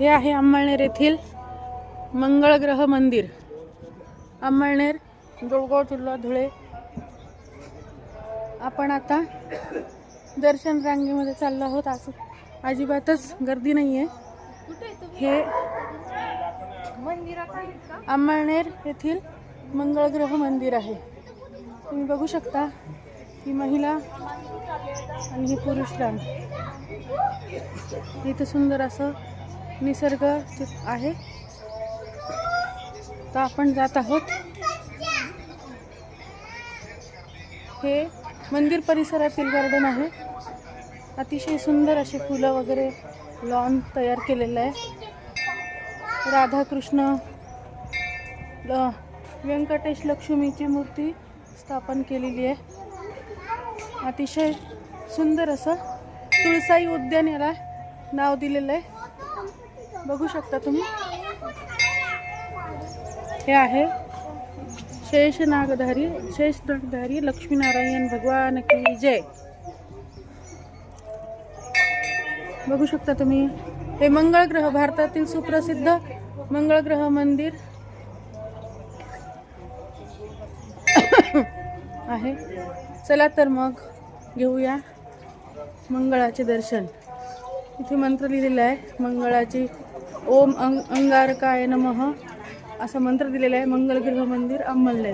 हे आहे अंमळनेर येथील मंगळग्रह मंदिर. अंमळनेर जोळगाव जिल्हा धुळे. आपण आता दर्शन रांगेमध्ये चाललो आहोत. असं अजिबातच गर्दी नाही आहे हे अंमळनेर येथील मंगळग्रह मंदिर आहे. तुम्ही बघू शकता ही महिला आणि ही पुरुष रांग इथं सुंदर असं निसर्ग आहे. तर आपण जात आहोत. हे मंदिर परिसरातील गार्डन आहे. अतिशय सुंदर असे फुलं वगैरे लॉन तयार केलेलं आहे. राधाकृष्ण व्यंकटेश लक्ष्मीची मूर्ती स्थापन केलेली आहे. अतिशय सुंदर असं तुळसाई उद्यान याला नाव दिलेलं आहे. बघू शकता तुम्ही. हे आहे शेष नागधारी शेष नागधारी लक्ष्मीनारायण भगवान की जय. बघू शकता तुम्ही. हे मंगळग्रह भारतातील सुप्रसिद्ध मंगळग्रह मंदिर आहे. चला तर मग घेऊया मंगळाचे दर्शन. इथे मंत्र लिहिलेलं आहे मंगळाची ओम अंग अंगारकाय नमः असा मंत्र दिलेला आहे. मंगलगृह मंदिर अंमलने